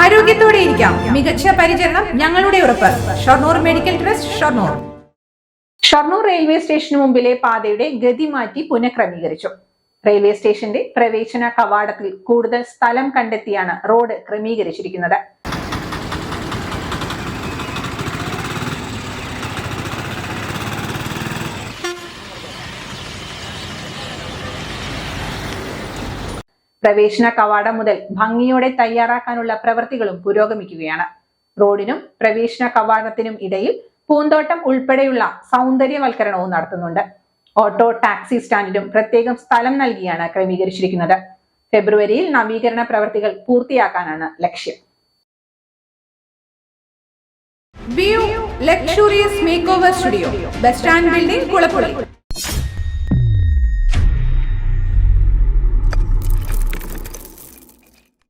ആരോഗ്യത്തോടെ ഇരിക്കാം. മികച്ച പരിചരണം ഞങ്ങളുടെ ഉറപ്പ്. Shoranur medical trust Shoranur. Shoranur railway സ്റ്റേഷന് മുമ്പിലെ പാതയുടെ ഗതി മാറ്റി പുനഃക്രമീകരിച്ചു. റെയിൽവേ സ്റ്റേഷന്റെ പ്രവേശന കവാടത്തിൽ കൂടുതൽ സ്ഥലം കണ്ടെത്തിയാണ് റോഡ് ക്രമീകരിച്ചിരിക്കുന്നത്. പ്രവേശന കവാടം മുതൽ ഭംഗിയോടെ തയ്യാറാക്കാനുള്ള പ്രവൃത്തികളും പുരോഗമിക്കുകയാണ്. റോഡിനും പ്രവേശന കവാടത്തിനും ഇടയിൽ പൂന്തോട്ടം ഉൾപ്പെടെയുള്ള സൗന്ദര്യവൽക്കരണവും നടത്തുന്നുണ്ട്. ഓട്ടോ ടാക്സി സ്റ്റാൻഡിലും പ്രത്യേകം സ്ഥലം നൽകിയാണ് ക്രമീകരിച്ചിരിക്കുന്നത്. ഫെബ്രുവരിയിൽ നവീകരണ പ്രവൃത്തികൾ പൂർത്തിയാക്കാനാണ് ലക്ഷ്യം. View luxurious studio bus stand building